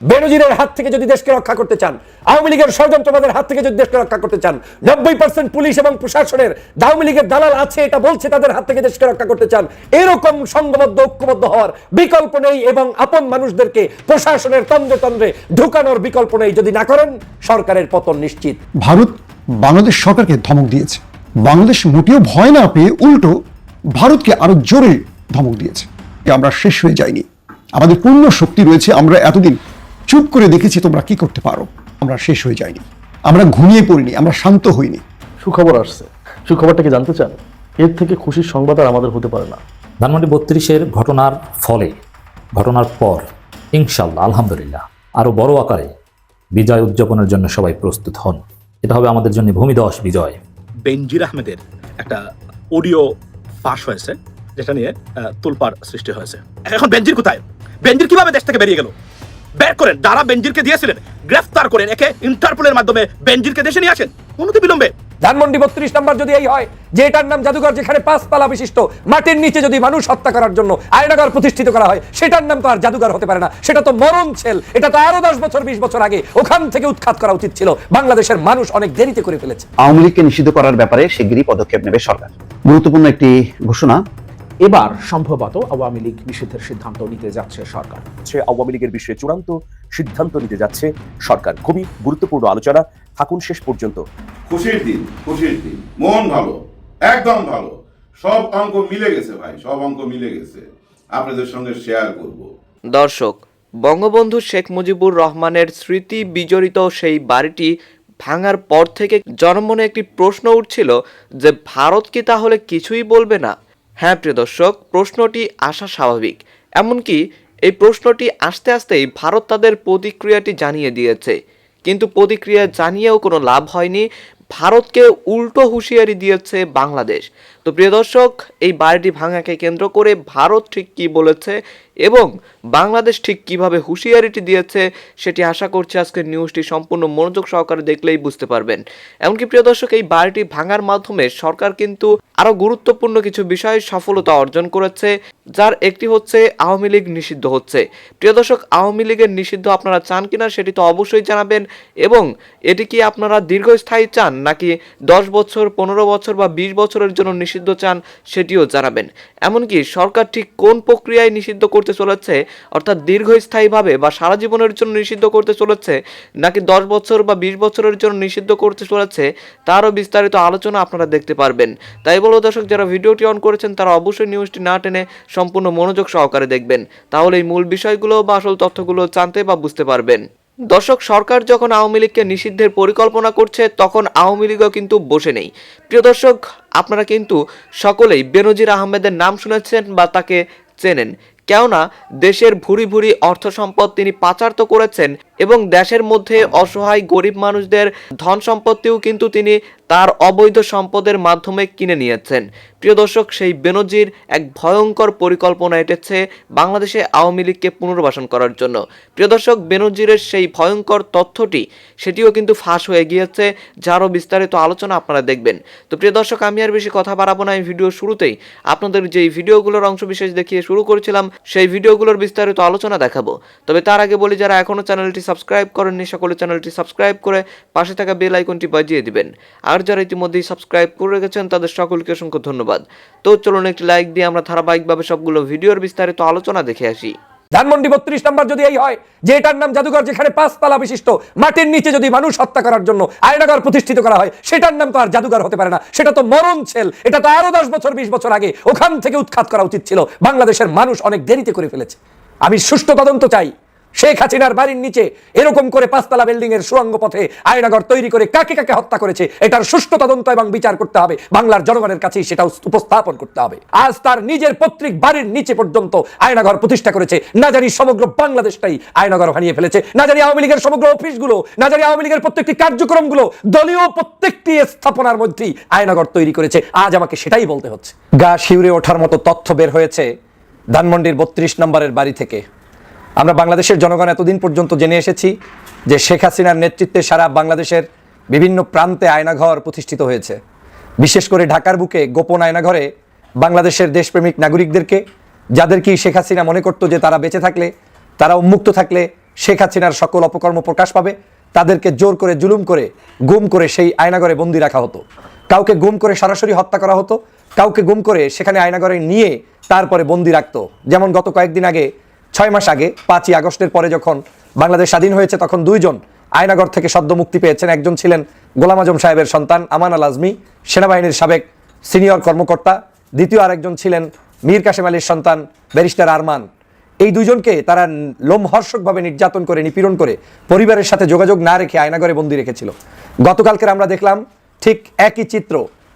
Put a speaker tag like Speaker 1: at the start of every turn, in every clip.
Speaker 1: বেনজিরের হাত থেকে যদি দেশকে রক্ষা করতে চান, আওয়ামী লীগের ষড়যন্ত্রবাদের হাত থেকে যদি দেশকে রক্ষা করতে চান, নব্বই পার্সেন্ট পুলিশ এবং প্রশাসনের আওয়ামী লীগের দালাল আছে, এটা বলছে তাদের হাত থেকে দেশকে রক্ষা করতে চান, এরকম সংঘবদ্ধ, ঐক্যবদ্ধ হওয়ার বিকল্প নেই এবং আপন মানুষদেরকে প্রশাসনের তন্দ্রে তন্দ্রে ঢুকানোর বিকল্প নেই যদি না করেন, সরকারের পতন নিশ্চিত।
Speaker 2: ভারত বাংলাদেশ সরকারকে ধমক দিয়েছে। বাংলাদেশ মোটেও ভয় না পেয়ে উল্টো ভারতকে আরও জোরে ধমক দিয়েছে। আমরা শেষ হয়ে যাইনি। আমাদের পূর্ণ শক্তি রয়েছে, আমরা এতদিন চুপ করে দেখেছি তোমরা কি করতে পারো। আমরা শেষ হয়ে যাইনি। আমরা ঘুমিয়ে পড়িনি আমরা শান্ত হইনি।
Speaker 3: সুখবর আসছে। সুখবরটা কি জানতে চান? এর থেকে খুশির সংবাদ আর আমাদের হতে পারে না।
Speaker 4: ধানমন্ডি বত্রিশের ঘটনার ফলে ঘটনার পর ইনশাল্লাহ আলহামদুলিল্লাহ আরও বড় আকারে বিজয় উদযাপনের জন্য সবাই প্রস্তুত হন। এটা হবে আমাদের জন্য ভূমিদশ বিজয়।
Speaker 5: বেনজির আহমেদের একটা অডিও ফাঁস হয়েছে যেটা নিয়ে আহ, তোলপাড় সৃষ্টি হয়েছে। এখন বেনজির কোথায়? বেনজির কীভাবে দেশ থেকে বেরিয়ে গেল? বের করেন যারা বেনজিরকে দিয়েছিলেন। গ্রেফতার করেন একে ইন্টারপোলের মাধ্যমে বেনজিরকে দেশে নিয়ে আসেন। অনতি বিলম্বে।
Speaker 1: ধানমন্ডি বত্রিশ নাম্বার যদি এই হয় যে এটার নাম জাদুঘর যেখানে পাঁচতলা বিশিষ্ট মাটির নিচে যদি মানুষ হত্যা করার জন্য আয়নাগর প্রতিষ্ঠিত করা হয় সেটার নাম তো আর জাদুঘর হতে পারে না। সেটা তো মরণ ছেল। এটা তো আরও দশ বছর বিশ বছর আগে ওখান থেকে উৎখাত করা উচিত ছিল। বাংলাদেশের মানুষ অনেক দেরিতে করে ফেলেছে।
Speaker 6: আওয়ামী লীগকে নিষিদ্ধ করার ব্যাপারে শিগগিরই পদক্ষেপ নেবে সরকার। গুরুত্বপূর্ণ একটি ঘোষণা
Speaker 7: এবার সম্ভবত আওয়ামী লীগ নিষিদ্ধের সিদ্ধান্ত নিতে যাচ্ছে সরকার।
Speaker 8: হচ্ছে আওয়ামী লীগের বিষয়ে চূড়ান্ত সিদ্ধান্ত নিতে যাচ্ছে সরকার। খুবই গুরুত্বপূর্ণ আলোচনা। থাকুন শেষ পর্যন্ত।
Speaker 9: খুশির দিন খুশির দিন। মন ভালো একদম ভালো। সব অঙ্ক মিলে গেছে ভাই সব অঙ্ক মিলে গেছে। আপনাদের সঙ্গে শেয়ার করব।
Speaker 10: দর্শক বঙ্গবন্ধু শেখ মুজিবুর রহমানের স্মৃতি বিজড়িত সেই বাড়িটি ভাঙার পর থেকে জনমনে একটি প্রশ্ন উঠছিল যে ভারত কি তাহলে কিছুই বলবে না? হ্যাঁ প্রিয় দর্শক, প্রশ্নটি আসা স্বাভাবিক। এমনকি এই প্রশ্নটি আসতে আসতেই ভারত তাদের প্রতিক্রিয়াটি জানিয়ে দিয়েছে। কিন্তু প্রতিক্রিয়া জানিয়েও কোনো লাভ হয়নি। ভারতকে উল্টো হুঁশিয়ারি দিয়েছে বাংলাদেশ। তো প্রিয় দর্শক, এই বাড়িটি ভাঙাকে কেন্দ্র করে ভারত ঠিক কি বলেছে এবং বাংলাদেশ ঠিক কীভাবে হুঁশিয়ারিটি দিয়েছে সেটি আশা করছি আজকের নিউজটি সম্পূর্ণ মনোযোগ সহকারে দেখলেই বুঝতে পারবেন। এমনকি প্রিয় দর্শক, এই বাড়িটি ভাঙার মাধ্যমে সরকার কিন্তু আরও গুরুত্বপূর্ণ কিছু বিষয়ে সফলতা অর্জন করেছে, যার একটি হচ্ছে আওয়ামী লীগ নিষিদ্ধ হচ্ছে। প্রিয় দর্শক, আওয়ামী লীগের নিষিদ্ধ আপনারা চান কিনা সেটি তো অবশ্যই জানাবেন এবং এটি কি আপনারা দীর্ঘস্থায়ী চান নাকি দশ বছর, পনেরো বছর বা বিশ বছরের জন্য নিষিদ্ধ চান সেটিও জানাবেন। এমনকি সরকার ঠিক কোন প্রক্রিয়ায় নিষিদ্ধ করতে চলেছে, অর্থাৎ দীর্ঘস্থায়ীভাবে বা সারা জীবনের জন্য নিষিদ্ধ করতে চলেছে, নাকি দশ বছর বা বিশ বছরের জন্য নিষিদ্ধ করতে চলেছে, তারও বিস্তারিত আলোচনা আপনারা দেখতে পারবেন। তাই বলো দর্শক, যারা ভিডিওটি অন করেছেন, তারা অবশ্যই নিউজটি না টেনে সম্পূর্ণ মনোযোগ সহকারে দেখবেন। তাহলে এই মূল বিষয়গুলো বা আসল তথ্যগুলো জানতে বা বুঝতে পারবেন। দর্শক, সরকার যখন আওয়ামী লীগকে নিষিদ্ধের পরিকল্পনা করছে, তখন আওয়ামী লীগও কিন্তু বসে নেই। প্রিয় দর্শক, আপনারা কিন্তু সকলেই বেনজির আহমেদের নাম শুনেছেন বা তাকে চেনেন। কেননা, দেশের ভুরি ভুরি অর্থ সম্পদ তিনি পাচার তো করেছেন এবং দেশের মধ্যে অসহায় গরিব মানুষদের ধন সম্পত্তিও কিন্তু তিনি তার অবৈধ সম্পদের মাধ্যমে কিনে নিয়েছেন। প্রিয় দর্শক, সেই বেনজির এক ভয়ঙ্কর পরিকল্পনা এটেছে বাংলাদেশে আওয়ামী লীগকে পুনর্বাসন করার জন্য। প্রিয় দর্শক, বেনজিরের সেই ভয়ঙ্কর তথ্যটি, সেটিও কিন্তু ফাঁস হয়ে গিয়েছে, যারও বিস্তারিত আলোচনা আপনারা দেখবেন। তো প্রিয় দর্শক, আমি আর বেশি কথা বাড়াবো না, এই ভিডিও শুরুতেই আপনাদের যেই ভিডিওগুলোর অংশ বিশেষ দেখিয়ে শুরু করেছিলাম, সেই ভিডিওগুলোর বিস্তারিত আলোচনা দেখাবো। তবে তার আগে বলি, যারা এখনও চ্যানেলটি সাবস্ক্রাইব করেননি সকলে চ্যানেলটি সাবস্ক্রাইব করে পাশে থাকা বেল আইকনটি বাজিয়ে দিবেন। আর যারা ইতিমধ্যেই সাবস্ক্রাইব করে রেখেছেন, তাদের সকলকে অসংখ্য ধন্যবাদ। তো চলুন একটি লাইক দিয়ে আমরা ধারাবাহিকভাবে সবগুলো ভিডিওর বিস্তারিত আলোচনা দেখে আসি।
Speaker 1: ধানমন্ডি বত্রিশ নাম্বার যদি এই হয়, যে এটার নাম জাদুঘর যেখানে পাঁচতলা বিশিষ্ট, মাটির নিচে যদি মানুষ হত্যা করার জন্য আয়নাগর প্রতিষ্ঠিত করা হয়, সেটার নাম তো আর জাদুঘর হতে পারে না। সেটা তো মরণ ছেল। এটা তো আরও দশ বছর, বিশ বছর আগে ওখান থেকে উৎখাত করা উচিত ছিল। বাংলাদেশের মানুষ অনেক দেরিতে করে ফেলেছে। আমি সুষ্ঠু তদন্ত চাই। শেখ হাসিনার বাড়ির নিচে এরকম করে পাঁচতলা বিল্ডিং এর সুরঙ্গ পথে আয়নাগর তৈরি করে কাকে কাকে হত্যা করেছে, এটার সুষ্ঠু তদন্ত এবং বিচার করতে হবে, বাংলার জনগণের কাছেই সেটা উপস্থাপন করতে হবে। আজ তার নিজের পৈতৃক বাড়ির নিচে পর্যন্ত আয়নাগর প্রতিষ্ঠা করেছে। না জানি সমগ্র বাংলাদেশটাই আয়নাগর হারিয়ে ফেলেছে। না জানি আওয়ামী লীগের সমগ্র অফিসগুলো, না জানি আওয়ামী লীগের প্রত্যেকটি কার্যক্রমগুলো দলীয় প্রত্যেকটি স্থাপনার মধ্যেই আয়নাগর তৈরি করেছে। আজ আমাকে সেটাই বলতে হচ্ছে। গা শিউরে ওঠার মতো তথ্য বের হয়েছে ধানমন্ডির বত্রিশ নম্বরের বাড়ি থেকে। আমরা বাংলাদেশের জনগণ এতদিন পর্যন্ত জেনে এসেছি যে শেখ হাসিনার নেতৃত্বে সারা বাংলাদেশের বিভিন্ন প্রান্তে আয়নাঘর প্রতিষ্ঠিত হয়েছে। বিশেষ করে ঢাকার বুকে গোপন আয়নাঘরে বাংলাদেশের দেশপ্রেমিক নাগরিকদেরকে, যাদের কি শেখ হাসিনা মনে করতো যে তারা বেঁচে থাকলে, তারা উন্মুক্ত থাকলে শেখ হাসিনার সকল অপকর্ম প্রকাশ পাবে, তাদেরকে জোর করে জুলুম করে, গুম করে সেই আয়নাঘরে বন্দি রাখা হতো। কাউকে গুম করে সরাসরি হত্যা করা হতো, কাউকে গুম করে সেখানে আয়নাঘরে নিয়ে তারপরে বন্দি রাখতো। যেমন গত কয়েকদিন আগে ছয় মাস আগে, পাঁচই আগস্টের পরে যখন বাংলাদেশ স্বাধীন হয়েছে, তখন দুইজন আয়নাগর থেকে সদ্য মুক্তি পেয়েছেন। একজন ছিলেন গোলাম আজম সাহেবের সন্তান আমান আল আজমি, সেনাবাহিনীর সাবেক সিনিয়র কর্মকর্তা। দ্বিতীয় আরেকজন ছিলেন মীর কাশেম আলীর সন্তান ব্যারিস্টার আরমান। এই দুজনকে তারা লোমহর্ষকভাবে নির্যাতন করে, নিপীড়ন করে পরিবারের সাথে যোগাযোগ না রেখে আয়নাগরে বন্দি রেখেছিল। গতকালকের আমরা দেখলাম ঠিক একই চিত্র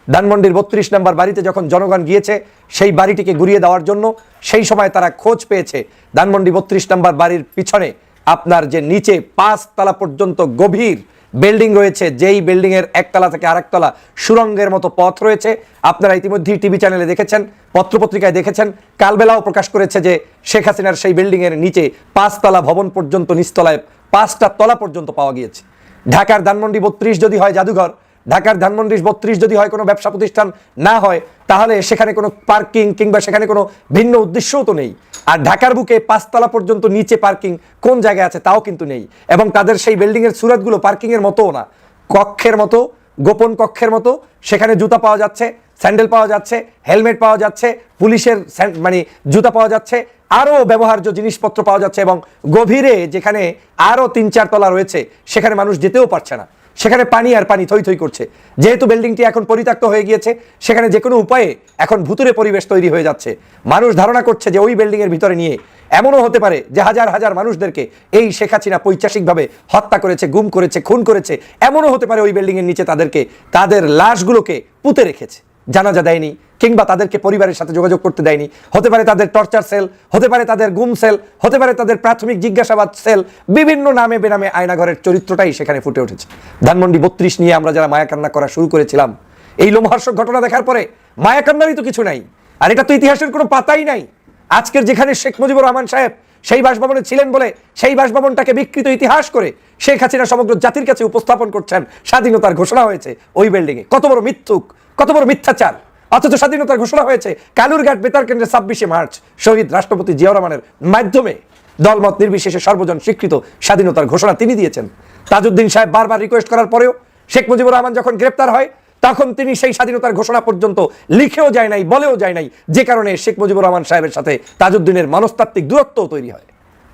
Speaker 1: ধানমন্ডির বত্রিশ নম্বর বাড়িতে যখন জনগণ গিয়েছে, সেই বাড়িটিকে ঘুরিয়ে দেওয়ার জন্য সেই সময় তারা খোঁজ পেয়েছে। ধানমন্ডি বত্রিশ নম্বর বাড়ির পিছনে আপনার যে নিচে পাঁচ তলা পর্যন্ত গভীর বিল্ডিং রয়েছে, যেই বিল্ডিং এর একতলা থেকে আরেকতলা সুরঙ্গের মতো পথ রয়েছে। আপনারা ইতিমধ্যেই টিভি চ্যানেলে দেখেছেন, পত্রপত্রিকায় দেখেছেন, কালবেলাও প্রকাশ করেছে যে শেখ হাসিনার সেই বিল্ডিং এর নিচে পাঁচতলা ভবন পর্যন্ত নিচতলায় পাঁচটা তলা পর্যন্ত পাওয়া গিয়েছে। ঢাকার ধানমন্ডি বত্রিশ যদি হয় জাদুঘর ঢাকার ধানমন্ডি বত্রিশ যদি হয় কোনো ব্যবসা প্রতিষ্ঠান না হয়, তাহলে সেখানে কোনো পার্কিং কিংবা সেখানে কোনো ভিন্ন উদ্দেশ্যও তো নেই। আর ঢাকার বুকে পাঁচতলা পর্যন্ত নিচে পার্কিং কোন জায়গায় আছে তাও কিন্তু নেই। এবং তাদের সেই বিল্ডিংয়ের সুরতগুলো পার্কিংয়ের মতোও না। কক্ষের মতো, গোপন কক্ষের মতো, সেখানে জুতা পাওয়া যাচ্ছে, স্যান্ডেল পাওয়া যাচ্ছে, হেলমেট পাওয়া যাচ্ছে, পুলিশের মানে জুতা পাওয়া যাচ্ছে, আরও ব্যবহার্য জিনিসপত্র পাওয়া যাচ্ছে এবং গভীরে যেখানে আরও তিন চার তলা রয়েছে, সেখানে মানুষ যেতেও পারছে না। সেখানে পানি আর পানি থই থই করছে। যেহেতু বিল্ডিংটি এখন পরিত্যক্ত হয়ে গিয়েছে, সেখানে যে কোনো উপায়ে এখন ভুতুরে পরিবেশ তৈরি হয়ে যাচ্ছে। মানুষ ধারণা করছে যে ওই বিল্ডিংয়ের ভিতরে নিয়ে এমনও হতে পারে যে হাজার হাজার মানুষদেরকে এই শেখ হাসিনা পৈচাসিকভাবে হত্যা করেছে, গুম করেছে, খুন করেছে, এমনও হতে পারে ওই বিল্ডিংয়ের নিচে তাদেরকে, তাদের লাশগুলোকে পুঁতে রেখেছে। জানাজা দেয়নি, কিংবা তাদেরকে পরিবারের সাথে যোগাযোগ করতে দেয়নি। হতে পারে তাদের টর্চার সেল হতে পারে তাদের গুম সেল হতে পারে তাদের প্রাথমিক জিজ্ঞাসাবাদ সেল বিভিন্ন নামে বেনামে আয়নাঘরের চরিত্রটাই সেখানে ফুটে উঠেছে। ধানমন্ডি বত্রিশ নিয়ে আমরা যারা মায়াকান্না করা শুরু করেছিলাম, এই লোমহর্ষক ঘটনা দেখার পরে মায়াকান্নারই তো কিছু নাই, আর এটা তো ইতিহাসের কোনো পাতাই নাই। আজকের যেখানে শেখ মুজিবুর রহমান সাহেব সেই বাসভবনে ছিলেন বলে সেই বাসভবনটাকে বিকৃত ইতিহাস করে শেখ হাসিনা সমগ্র জাতির কাছে উপস্থাপন করছেন, স্বাধীনতার ঘোষণা হয়েছে ওই বিল্ডিংয়ে কত বড় মিথ্যুক কত বড় মিথ্যাচার? অথচ স্বাধীনতার ঘোষণা হয়েছে, কালুরঘাট বেতার কেন্দ্রে ছাব্বিশে মার্চ, শহীদ রাষ্ট্রপতি জিয়াউর রহমানের মাধ্যমে দলমত নির্বিশেষে সর্বজন স্বীকৃত স্বাধীনতার ঘোষণা তিনি দিয়েছেন। তাজউদ্দিন সাহেব বারবার রিকোয়েস্ট করার পরেও শেখ মুজিবুর রহমান যখন গ্রেপ্তার হয়, তখন তিনি সেই স্বাধীনতার ঘোষণা পর্যন্ত লিখেও যায় নাই, বলেও যায় নাই, যে কারণে শেখ মুজিবুর রহমান সাহেবের সাথে তাজউদ্দিনের মনস্তাত্ত্বিক দূরত্বও তৈরি হয়।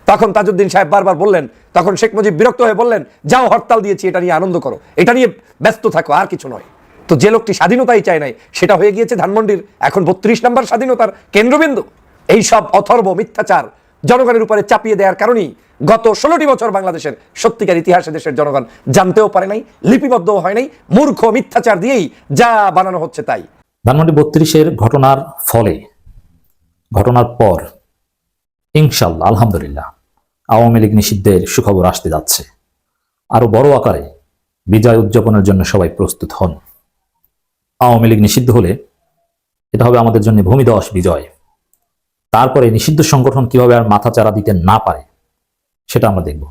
Speaker 1: তখন তাজউদ্দিন সাহেব বারবার বললেন, তখন শেখ মুজিব বিরক্ত হয়ে বললেন, যাও হরতাল দিয়েছি, এটা নিয়ে আনন্দ করো, এটা নিয়ে ব্যস্ত থাকো, আর কিছু নয়। তো যে লোকটি স্বাধীনতাই চায় নাই, সেটা হয়ে গিয়েছে ধানমন্ডির এখন বত্রিশ নম্বর স্বাধীনতার কেন্দ্রবিন্দু। এই সব অথর্ব, মিথ্যাচার জনগণের উপরে চাপিয়ে দেওয়ার কারণেই গত ষোলোটি বছর বাংলাদেশের সত্যিকার ইতিহাসে দেশের জনগণ জানতেও পারে নাই, লিপিবদ্ধও হয় নাই, মূর্খ, মিথ্যাচার দিয়েই যা বানানো হচ্ছে তাই।
Speaker 4: ধানমন্ডি বত্রিশের ঘটনার ফলে, ঘটনার পর, ইনশাল্লাহ, আলহামদুলিল্লাহ, আওয়ামী লীগ নিষিদ্ধের সুখবর আসতে যাচ্ছে। আরও বড় আকারে বিজয় উদযাপনের জন্য সবাই প্রস্তুত হন। আওয়ামী লীগ নিষিদ্ধ হলে এটা হবে আমাদের জন্য ভূমিদশ বিজয়। তারপরে নিষিদ্ধ সংগঠন কীভাবে আর মাথা চারা দিতে না পারে, সেটা আমরা দেখব।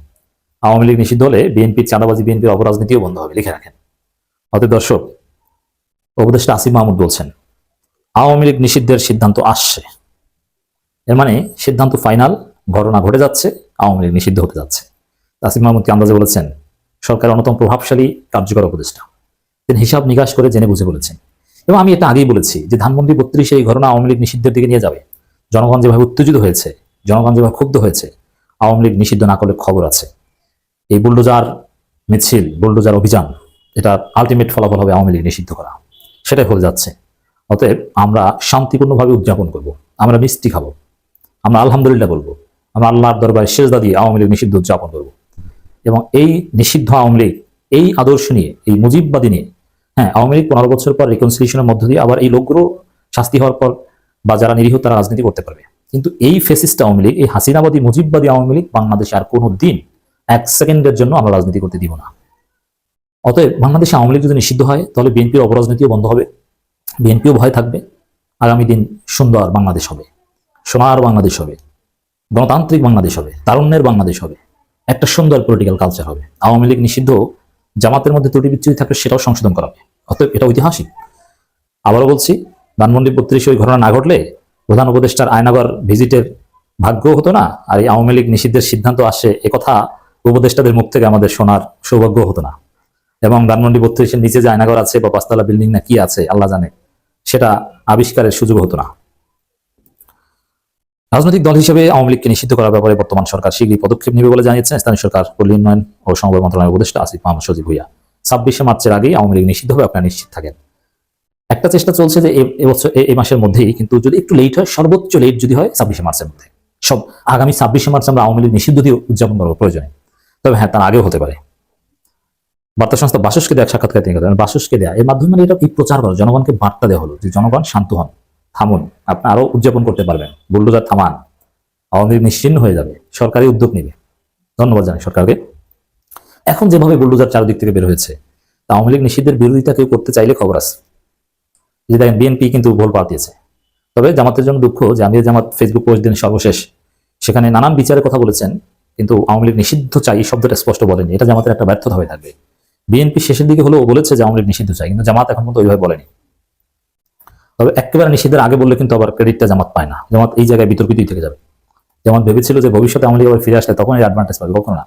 Speaker 4: আওয়ামী লীগ নিষিদ্ধ হলে বিএনপির চাঁদাবাজি, বিএনপির অপরাজনীতিও বন্ধ হবে, লিখে রাখেন। অতএব দর্শক, উপদেষ্টা আসিফ মাহমুদ বলছেন, আওয়ামী লীগ নিষিদ্ধের সিদ্ধান্ত আসছে। এর মানে সিদ্ধান্ত ফাইনাল, ঘটনা ঘটে যাচ্ছে, আওয়ামী লীগ নিষিদ্ধ হতে যাচ্ছে। আসিফ মাহমুদকে আন্দাজে বলেছেন, সরকারের অন্যতম প্রভাবশালী, কার্যকর উপদেষ্টা। তিনি হিসাব নিকাশ করে জেনে বুঝে বলেছেন। এবং আমি এটা আগেই বলেছি যে ধানমন্ডি বত্রিশে এই ঘটনা আওয়ামী লীগ নিষিদ্ধের দিকে নিয়ে যাবে। জনগণ যেভাবে উত্তেজিত হয়েছে, জনগণ যেভাবে ক্ষুব্ধ হয়েছে, আওয়ামী লীগ নিষিদ্ধ না করলে খবর আছে। এই বুলডোজার মিছিল, বুলডোজার অভিযান, এটা আলটিমেট ফলাফল হবে আওয়ামী লীগ নিষিদ্ধ করা। সেটাই হয়ে যাচ্ছে। অতএব আমরা শান্তিপূর্ণভাবে উদযাপন করব। আমরা মিষ্টি খাব। আমরা আলহামদুলিল্লাহ বলব। আমরা আল্লাহর দরবারে শেষদা দিয়ে আওয়ামী লীগ নিষিদ্ধ উদযাপন করব। এবং এই নিষিদ্ধ আওয়ামী লীগ, এই আদর্শ নিয়ে, এই মুজিববাদী নিয়ে হ্যাঁ আওয়ামী লীগ পনেরো বছর পর রিকনসিলিয়েশনের মধ্য দিয়ে আবার এই লোকগুলো শাস্তি হওয়ার পর বা যারা নিরীহ তারা রাজনীতি করতে পারবে। কিন্তু এই ফেসিস্ট আওয়ামী লীগ, এই হাসিনাবাদী, মুজিববাদী আওয়ামী লীগ বাংলাদেশে আর কোনো দিন এক সেকেন্ডের জন্য আমরা রাজনীতি করতে দিব না। অতএব বাংলাদেশে আওয়ামী লীগ যদি নিষিদ্ধ হয়, তাহলে বিএনপির অপরাজনীতিও বন্ধ হবে, বিএনপিও ভয় থাকবে, আগামী দিন সুন্দর বাংলাদেশ হবে, সোনার বাংলাদেশ হবে, গণতান্ত্রিক বাংলাদেশ হবে, তারুণ্যের বাংলাদেশ হবে, একটা সুন্দর পলিটিক্যাল কালচার হবে। আওয়ামী লীগ নিষিদ্ধ জামাতের মধ্যে ত্রুটি বিচ্যুতি থাকলে সেটাও সংশোধন করা হবে। অতএব এটা ঐতিহাসিক। আবারও বলছি ধানমন্ডি বত্রিশে ওই ঘটনা না ঘটলে প্রধান উপদেষ্টার আয়নাগর ভিজিটের ভাগ্য হতো না, আর এই আওয়ামী লীগ নিষিদ্ধের সিদ্ধান্ত আসে একথা উপদেষ্টাদের মুখ থেকে আমাদের শোনার সৌভাগ্য হতো না। এবং ধানমন্ডি বত্রিশের নিচে যে আয়নাগর আছে বা পাঁচতলা বিল্ডিং না কি আছে, আল্লাহ জানে, সেটা আবিষ্কারের সুযোগ হতো না। রাজনৈতিক দল হিসেবে আওয়ামী লীগকে নিষিদ্ধ করার ব্যাপারে বর্তমান সরকার শীঘ্রই পদক্ষেপ নেবে বলে জানিয়েছেন স্থানীয় সরকার, পল্লী উন্নয়ন ও সমবায় মন্ত্রণালয়ের উপদেষ্টা আসিফ মাহমুদ সজিব ভুইয়া। ছাব্বিশে মার্চের আগেই আওয়ামী লীগ নিষিদ্ধ হবে, আপনারা নিশ্চিত থাকেন। একটা চেষ্টা চলছে যে এবছর এই মাসের মধ্যেই কিন্তু যদি একটু লেট হয়, সর্বোচ্চ লেট যদি হয়, ছাব্বিশে মার্চের মধ্যে। সব, আগামী ছাব্বিশে মার্চ আমরা আওয়ামী লীগ নিষিদ্ধ দিয়ে উদযাপন করার প্রয়োজনে। তবে হ্যাঁ তার আগেও হতে পারে। বার্তা সংস্থা বাসসকে দেওয়া সাক্ষাৎকার তিনি করেন বাসসকে দেয়া, এর মাধ্যমে মানে এটা এই প্রচার করা, জনগণকে বার্তা দেওয়া হলো যে জনগণ শান্ত হন। থামুন, আপনি আরও উদযাপন করতে পারবেন। বুল্ডোজার থামান, আওয়ামী লীগ নিশ্চিন্ন হয়ে যাবে সরকারি উদ্যোগ নেবে। ধন্যবাদ জানাই সরকারকে। এখন যেভাবে বুল্ডোজার চারদিক থেকে বের হয়েছে, তা আওয়ামী লীগ নিষিদ্ধের বিরোধিতা কেউ করতে চাইলে খবর আছে। যে দেখেন, বিএনপি কিন্তু ভোল পাল্টিয়েছে। তবে জামাতের জন্য দুঃখ যে আমির জামাত ফেসবুক পোস্ট দিন সর্বশেষ। সেখানে নানান বিচারের কথা বলেছেন, কিন্তু আওয়ামী লীগ নিষিদ্ধ চাই শব্দটা স্পষ্ট বলেনি। এটা জামাতের একটা ব্যর্থতা হয়ে থাকবে। বিএনপি শেষের দিকে হলেও বলেছে যে আওয়ামী লীগ নিষিদ্ধ চাই, কিন্তু জামাত এখন পর্যন্ত ওইভাবে বলেনি। তবে একেবারে নিষিদ্ধের আগে বললে কিন্তু আবার ক্রেডিটটা জামাত পায় না। জামাত এই জায়গায় বিতর্কিতই থেকে যাবে। জামাত ভেবেছিল যে ভবিষ্যতে আমলি আবার ফিরে আসলে তখন এই অ্যাডভান্টেজ পাবে, কখনো না।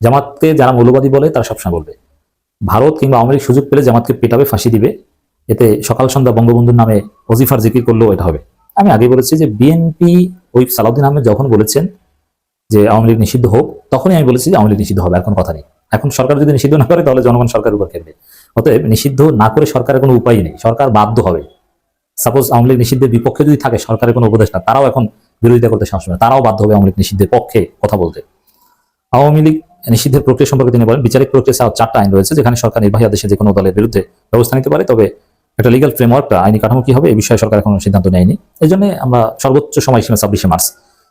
Speaker 4: জামাতকে যারা মৌলবাদী বলে, তারা সবসময় বলবে, ভারত কিংবা আওয়ামী সুযোগ পেলে জামাতকে পেটাবে, ফাঁসি দিবে। এতে সকাল সন্ধ্যা বঙ্গবন্ধুর নামে ওজিফার জিকির করলেও এটা হবে। আমি আগে বলেছি যে বিএনপি ওই সালাউদ্দিন আহমেদ যখন বলেছেন যে আওয়ামী লীগ নিষিদ্ধ হোক, তখনই আমি বলেছি যে আওয়ামী লীগ নিষিদ্ধ হবে এখন কথা নেই। এখন সরকার যদি নিষিদ্ধ না করে, তাহলে জনগণ সরকারের উপর খেলবে অতএব নিষিদ্ধ না করে সরকারের কোনো উপায় নেই। সরকার বাধ্য হবে। সাপোজ আওয়ামী লীগ নিষিদ্ধের বিপক্ষে যদি থাকে সরকারের কোনো উপদেষ্টা, তারাও এখন বিরোধিতা করতে সাহস না। তারাও বাধ্য হবে আওয়ামী লীগ নিষিদ্ধের পক্ষে কথা বলতে। আওয়ামী লীগ নিষিদ্ধের প্রক্রিয়া সম্পর্কে তিনি বলেন, বিচারিক প্রক্রিয়া ছাড়াও চারটা আইন রয়েছে যেখানে সরকার নির্বাহী আদেশে যে কোনো দলের বিরুদ্ধে ব্যবস্থা নিতে পারে, তবে একটা লিগাল ফ্রেমওয়ার্কটা আইনি কাঠামো কি হবে এই বিষয়ে সরকার এখনও সিদ্ধান্ত নেয়নি। এই জন্য আমরা সর্বোচ্চ সময়সীমা ছাব্বিশে মার্চ।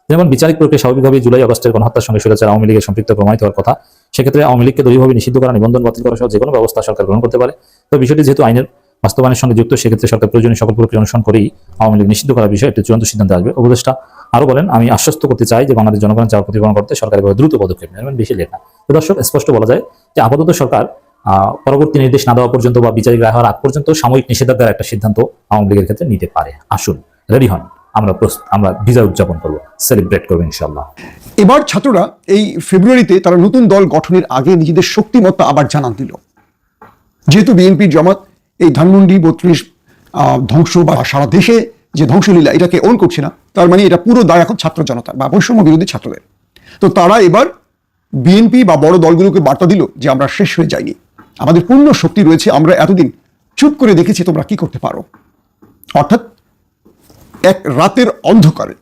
Speaker 4: যেমন বিচারিক প্রক্রিয়া স্বাভাবিকভাবে জুলাই আগস্টের গণহত্যার সঙ্গে স্বৈরাচার আওয়ামী লীগের সম্পৃক্ত প্রমাণিত হওয়ার কথা। সেক্ষেত্রে আওয়ামী লীগকে দলীয়ভাবে নিষিদ্ধ করা, নিবন্ধন বাতিল করা সহ যে কোনো ব্যবস্থা সরকার গ্রহণ করতে পারে। তো বিষয়টি যেহেতু আইনের বাস্তবায়নের সঙ্গে যুক্ত, সেক্ষেত্রে সরকার প্রয়োজনীয় সকল প্রক্রিয়া অনুসরণ করেই আওয়ামী লীগ নিষিদ্ধ করার বিষয়ে একটি চূড়ান্ত সিদ্ধান্ত আসবে। উপদেষ্টা আরও বলেন, আমি আশ্বস্ত করতে চাই যে বাংলাদেশ জনগণের চাওয়া প্রতিপালন করতে সরকার এভাবে দ্রুত পদক্ষেপ নেবে, এবং বেশি লেট না। দর্শক, স্পষ্ট বলা যায় যে আপাতত সরকার পরবর্তী নির্দেশ না দেওয়া পর্যন্ত বা বিচারিক রায় হওয়ার আগ পর্যন্ত সাময়িক নিষেধাজ্ঞার একটা সিদ্ধান্ত আওয়ামী লীগের ক্ষেত্রে নিতে পারে। আসুন, রেডি হন, আমরা আমরা বিজয় উদযাপন করব, সেলিব্রেট করব ইনশাল্লাহ
Speaker 2: এবার ছাত্ররা এই ফেব্রুয়ারিতে তারা নতুন দল গঠনের আগে নিজেদের শক্তিমত্তা আবার জানান দিল। যেহেতু বিএনপি জামাত এই ধানমন্ডি বত্রিশ ধ্বংস বা সারা দেশে যে ধ্বংসলীলা, এটাকে ওন করছে না। তার মানে এটা পুরো দায় এখন ছাত্র জনতা বা বৈষম্য বিরোধী ছাত্রদের। তো তারা এবার বিএনপি বা বড় দলগুলোকে বার্তা দিল যে আমরা শেষ হয়ে যাইনি। আমাদের পূর্ণ শক্তি রয়েছে, আমরা এতদিন চুপ করে দেখেছি, তোমরা কি করতে পারো? অর্থাৎ এক রাতের অন্ধকারে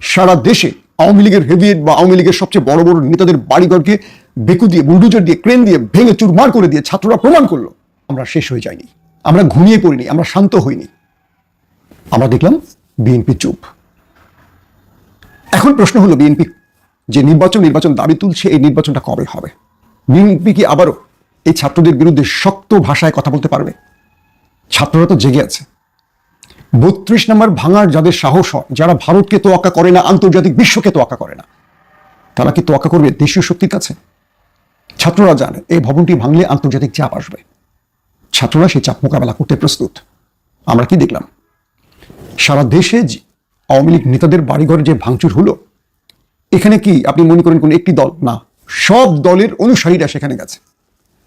Speaker 2: সারা দেশে আওয়ামী লীগের হেভিয়েট বা আওয়ামী লীগের সবচেয়ে বড় বড় নেতাদের বাড়িঘরকে বেকু দিয়ে, বুলডুজার দিয়ে, ক্রেন দিয়ে ভেঙে চুরমার করে দিয়ে ছাত্ররা প্রমাণ করল, আমরা শেষ হয়ে যাইনি। আমরা ঘুমিয়ে পড়িনি, আমরা শান্ত হইনি। আমরা দেখলাম বিএনপি চুপ। এখন প্রশ্ন হলো বিএনপি যে নির্বাচন নির্বাচন দাবি তুলছে, এই নির্বাচনটা কবে হবে? বিএনপি কি আবারও এই ছাত্রদের বিরুদ্ধে শক্ত ভাষায় কথা বলতে পারবে? ছাত্ররা তো জেগে আছে। বত্রিশ নম্বর ভাঙার যাদের সাহস হয়, যারা ভারতকে তোয়াক্কা করে না, আন্তর্জাতিক বিশ্বকে তোয়াক্কা করে না, তারা কি তোয়াক্কা করবে দেশীয় শক্তির কাছে? ছাত্ররা জানে, এই ভবনটি ভাঙলে আন্তর্জাতিক চাপ আসবে। ছাত্ররা সেই চাপ মোকাবেলা করতে প্রস্তুত। আমরা কি দেখলাম? সারা দেশে আওয়ামী লীগ নেতাদের বাড়িঘরে যে ভাঙচুর হলো, এখানে কি আপনি মনে করেন কোন একটি দল? না, সব দলের অনুসারীরা সেখানে গেছে।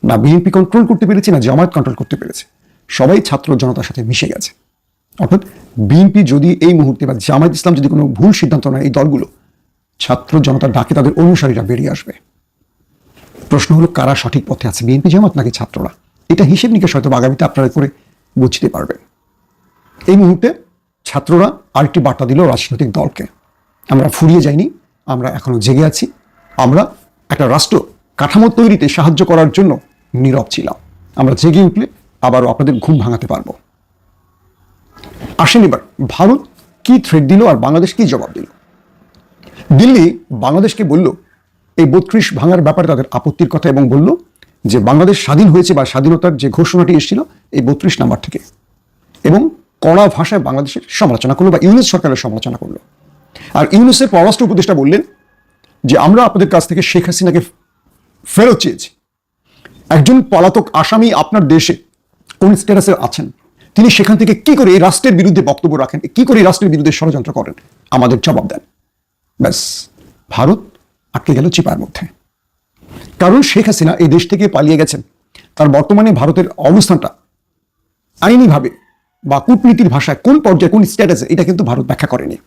Speaker 2: না, বিএনপি কন্ট্রোল করতে পেরেছে, না জামায়াত কন্ট্রোল করতে পেরেছে। সবাই ছাত্র জনতার সাথে মিশে গেছে। অর্থাৎ বিএনপি যদি এই মুহূর্তে বা জামায়াত ইসলাম যদি কোনো ভুল সিদ্ধান্ত নেয় এই দলগুলো, ছাত্র জনতার ডাকে তাদের অনুসারীরা বেরিয়ে আসবে। প্রশ্ন হলো, কারা সঠিক পথে আছে? বিএনপি জামাত নাকি ছাত্ররা? এটা হিসেব নিকেশ হয়তো আগামীতে আপনারা করে বুঝতে পারবেন। এই মুহূর্তে ছাত্ররা আরেকটি বার্তা দিল রাজনৈতিক দলকে। আমরা ফুরিয়ে যাইনি, আমরা এখনও জেগে আছি। আমরা একটা রাষ্ট্র কাঠামো তৈরিতে সাহায্য করার জন্য নীরব ছিলাম। আমরা জেগে উঠলে আবারও আপনাদের ঘুম ভাঙাতে পারব। আসেন এবার, ভারত কি থ্রেড দিল আর বাংলাদেশ কি জবাব দিল? দিল্লি বাংলাদেশকে বলল, এই বত্রিশ ভাঙার ব্যাপারে তাদের আপত্তির কথা এবং বলল যে বাংলাদেশ স্বাধীন হয়েছে বা স্বাধীনতার যে ঘোষণাটি এসেছিল এই বত্রিশ নাম্বার থেকে। এবং কড়া ভাষায় বাংলাদেশের সমালোচনা করল বা ইউনুস সরকারের সমালোচনা করল। আর ইউনুসের পররাষ্ট্র উপদেষ্টা বললেন যে, আমরা আপনাদের কাছ থেকে শেখ হাসিনাকে ফেরত চেয়েছি। একজন পলাতক আসামি আপনার দেশে কোন স্ট্যাটাসে আছেন? তিনি সেখান থেকে কি করে এই রাষ্ট্রের বিরুদ্ধে বক্তব্য রাখেন? কি করে এই রাষ্ট্রের বিরুদ্ধে ষড়যন্ত্র করেন? আমাদের জবাব দেন। ব্যাস, ভারত আটকে গেল চিপার মধ্যে। কারণ শেখ হাসিনা এই দেশ থেকে পালিয়ে গেছেন। তার বর্তমানে ভারতের অবস্থানটা আইনিভাবে বা কূটনীতির ভাষায় কোন পর্যায়ে কোন স্ট্যাটাসে এটা কিন্তু ভারত ব্যাখ্যা করেনি।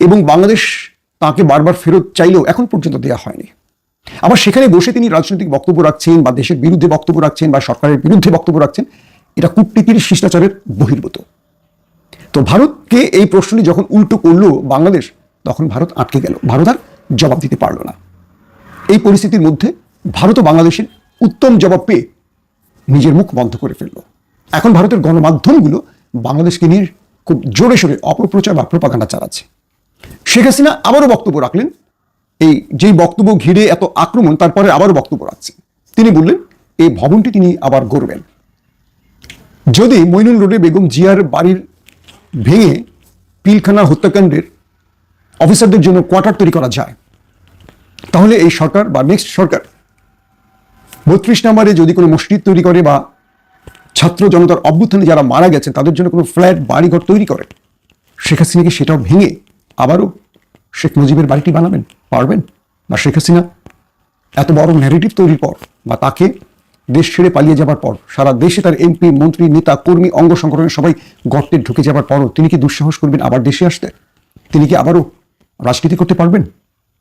Speaker 2: এবং বাংলাদেশ তাকে বারবার ফেরত চাইলেও এখন পর্যন্ত দেওয়া হয়নি। আবার সেখানে বসে তিনি রাজনৈতিক বক্তব্য রাখছেন বা দেশের বিরুদ্ধে বক্তব্য রাখছেন বা সরকারের বিরুদ্ধে বক্তব্য রাখছেন, এটা কূটনীতির শিষ্টাচারের বহির্ভূত। তো ভারতকে এই প্রশ্নটি যখন উল্টো করল বাংলাদেশ, তখন ভারত আটকে গেল। ভারত আর জবাব দিতে পারল না। এই পরিস্থিতির মধ্যে ভারত ও বাংলাদেশের উত্তম জবাব পেয়ে নিজের মুখ বন্ধ করে ফেলল। এখন ভারতের গণমাধ্যমগুলো বাংলাদেশকে নিয়ে খুব জোরে সোরে অপপ্রচার বা প্রপাগান্ডা চালাচ্ছে। শেখ হাসিনা আবারও বক্তব্য রাখলেন, এই যেই বক্তব্য ঘিরে এত আক্রমণ, তারপরে আবারও বক্তব্য রাখছে। তিনি বললেন, এই ভবনটি তিনি আবার গড়বেন। যদি মইনুল রোডে বেগম জিয়ার বাড়ির ভেঙে পিলখানা হত্যাকাণ্ডের অফিসারদের জন্য কোয়ার্টার তৈরি করা যায় তাহলে এই সরকার বা নেক্সট সরকার বত্রিশ নম্বরে যদি কোনো মসজিদ তৈরি করে বা ছাত্র জনতার অভ্যুত্থানে যারা মারা গেছেন, তাদের জন্য কোনো ফ্ল্যাট, বাড়িঘর তৈরি করে, শেখ হাসিনা কি সেটাও ভেঙে আবারও শেখ মুজিবের বাড়িটি বানাবেন, পারবেন? বা শেখ হাসিনা এত বড় ন্যারেটিভ তৈরির পর বা তাকে দেশ ছেড়ে পালিয়ে যাবার পর, সারা দেশে তার এমপি মন্ত্রী, নেতা, কর্মী, অঙ্গ সংগঠনের সবাই গর্তে ঢুকে যাবার পরও তিনি কি দুঃসাহস করবেন আবার দেশে আসতে? তিনি কি আবারও রাজনীতি করতে পারবেন?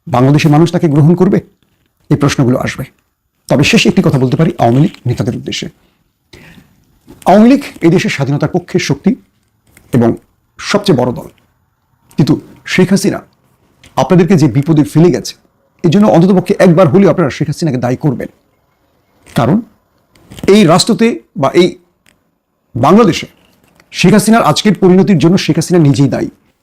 Speaker 2: বাংলাদেশের মানুষ তাকে গ্রহণ করবে? এই প্রশ্নগুলো আসবে। তবে শেষে একটি কথা বলতে পারি, আওয়ামী লীগ নেতাদের উদ্দেশ্যে। আওয়ামী লীগ এই দেশের স্বাধীনতার পক্ষের শক্তি এবং সবচেয়ে বড় দল। কিন্তু শেখ হাসিনা আপনাদেরকে যে বিপদে ফেলে গেছে এই জন্য অন্ততপক্ষে একবার হলেও আপনারা শেখ হাসিনাকে দায়ী করবেন। কারণ এই রাষ্ট্রতে বা এই বাংলাদেশে শেখ হাসিনার আজকের পরিণতির জন্য শেখ হাসিনা নিজেই দায়ী।